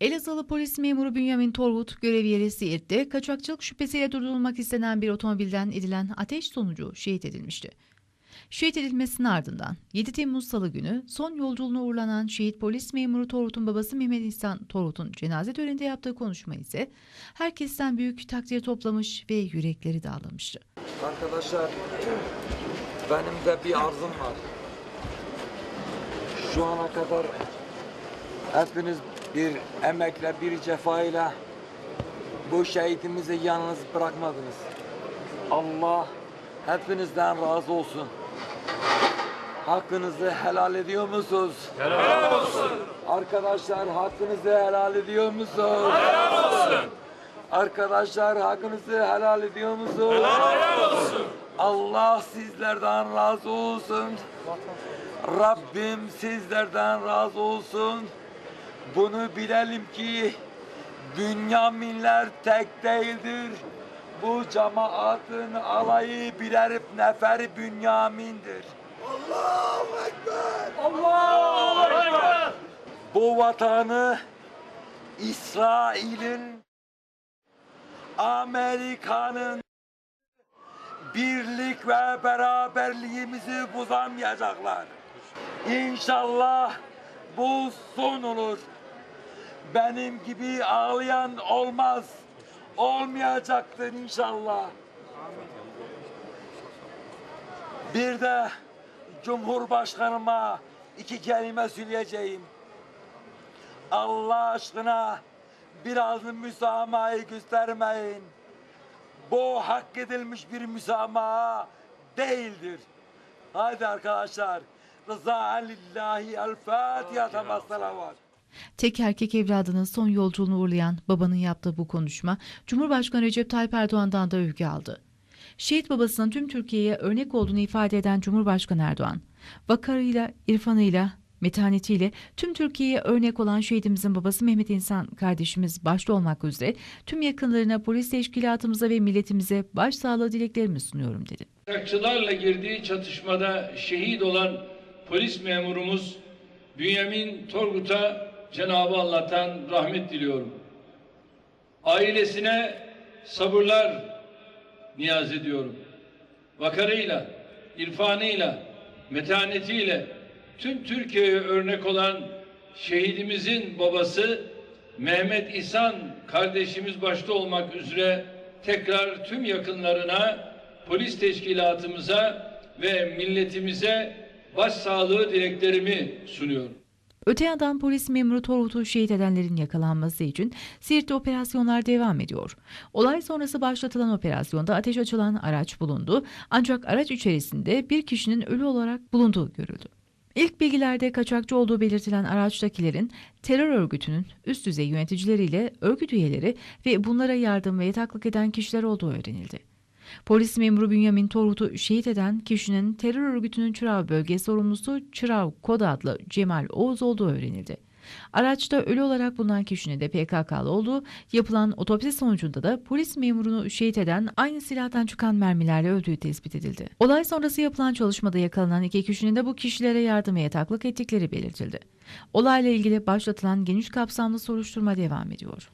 Elazığlı polis memuru Bünyamin Torhut görev yeri Siirt'te kaçakçılık şüphesiyle durdurulmak istenen bir otomobilden edilen ateş sonucu şehit edilmişti. Şehit edilmesinin ardından 7 Temmuz Salı günü son yolculuğuna uğurlanan şehit polis memuru Torhut'un babası Mehmet İhsan Torhut'un cenaze töreninde yaptığı konuşma ise herkesten büyük takdir toplamış ve yürekleri dağlamıştı. Arkadaşlar benim de bir arzum var. Şu ana kadar hepiniz bir emekle, bir cefayla bu şehitimizi yalnız bırakmadınız. Allah hepinizden razı olsun. Hakkınızı helal ediyor musunuz? Helal olsun. Arkadaşlar hakkınızı helal ediyor musunuz? Helal olsun. Arkadaşlar hakkınızı helal ediyor musunuz? Helal olsun. Allah sizlerden razı olsun. Rabbim sizlerden razı olsun. Bunu bilelim ki Bünyaminler tek değildir. Bu cemaatın alayı birer nefer Bünyamindir. Bu vatanı İsrail'in, Amerika'nın birlik ve beraberliğimizi bozamayacaklar. İnşallah bu son olur. Benim gibi ağlayan olmaz. Olmayacaktır inşallah. Bir de Cumhurbaşkanıma iki kelime söyleyeceğim. Allah aşkına biraz müsamahayı göstermeyin. Bu hak edilmiş bir müsamaha değildir. Haydi arkadaşlar. Rıza lillahi el Fatiha temas salavat. Tek erkek evladının son yolculuğunu uğurlayan babanın yaptığı bu konuşma Cumhurbaşkanı Recep Tayyip Erdoğan'dan da övgü aldı. Şehit babasının tüm Türkiye'ye örnek olduğunu ifade eden Cumhurbaşkanı Erdoğan, vakarıyla, irfanıyla, metanetiyle tüm Türkiye'ye örnek olan şehidimizin babası Mehmet İnsan kardeşimiz başta olmak üzere tüm yakınlarına, polis teşkilatımıza ve milletimize başsağlığı dileklerimi sunuyorum dedi. Kaçakçılarla girdiği çatışmada şehit olan polis memurumuz Bünyamin Torgut'a Cenab-ı Allah'tan rahmet diliyorum. Ailesine sabırlar niyaz ediyorum. Vakarıyla, irfanıyla, metanetiyle tüm Türkiye'ye örnek olan şehidimizin babası Mehmet İhsan kardeşimiz başta olmak üzere tekrar tüm yakınlarına, polis teşkilatımıza ve milletimize başsağlığı dileklerimi sunuyorum. Öte yandan polis memuru Torhut'u şehit edenlerin yakalanması için Siirt'te operasyonlar devam ediyor. Olay sonrası başlatılan operasyonda ateş açılan araç bulundu ancak araç içerisinde bir kişinin ölü olarak bulunduğu görüldü. İlk bilgilerde kaçakçı olduğu belirtilen araçtakilerin terör örgütünün üst düzey yöneticileriyle örgüt üyeleri ve bunlara yardım ve yataklık eden kişiler olduğu öğrenildi. Polis memuru Bünyamin Torhut'u şehit eden kişinin terör örgütünün Çırav bölge sorumlusu Çırav Kod adlı Cemal Oğuz olduğu öğrenildi. Araçta ölü olarak bulunan kişinin de PKK'lı olduğu, yapılan otopsi sonucunda da polis memurunu şehit eden aynı silahtan çıkan mermilerle öldüğü tespit edildi. Olay sonrası yapılan çalışmada yakalanan iki kişinin de bu kişilere yardım ve yataklık ettikleri belirtildi. Olayla ilgili başlatılan geniş kapsamlı soruşturma devam ediyor.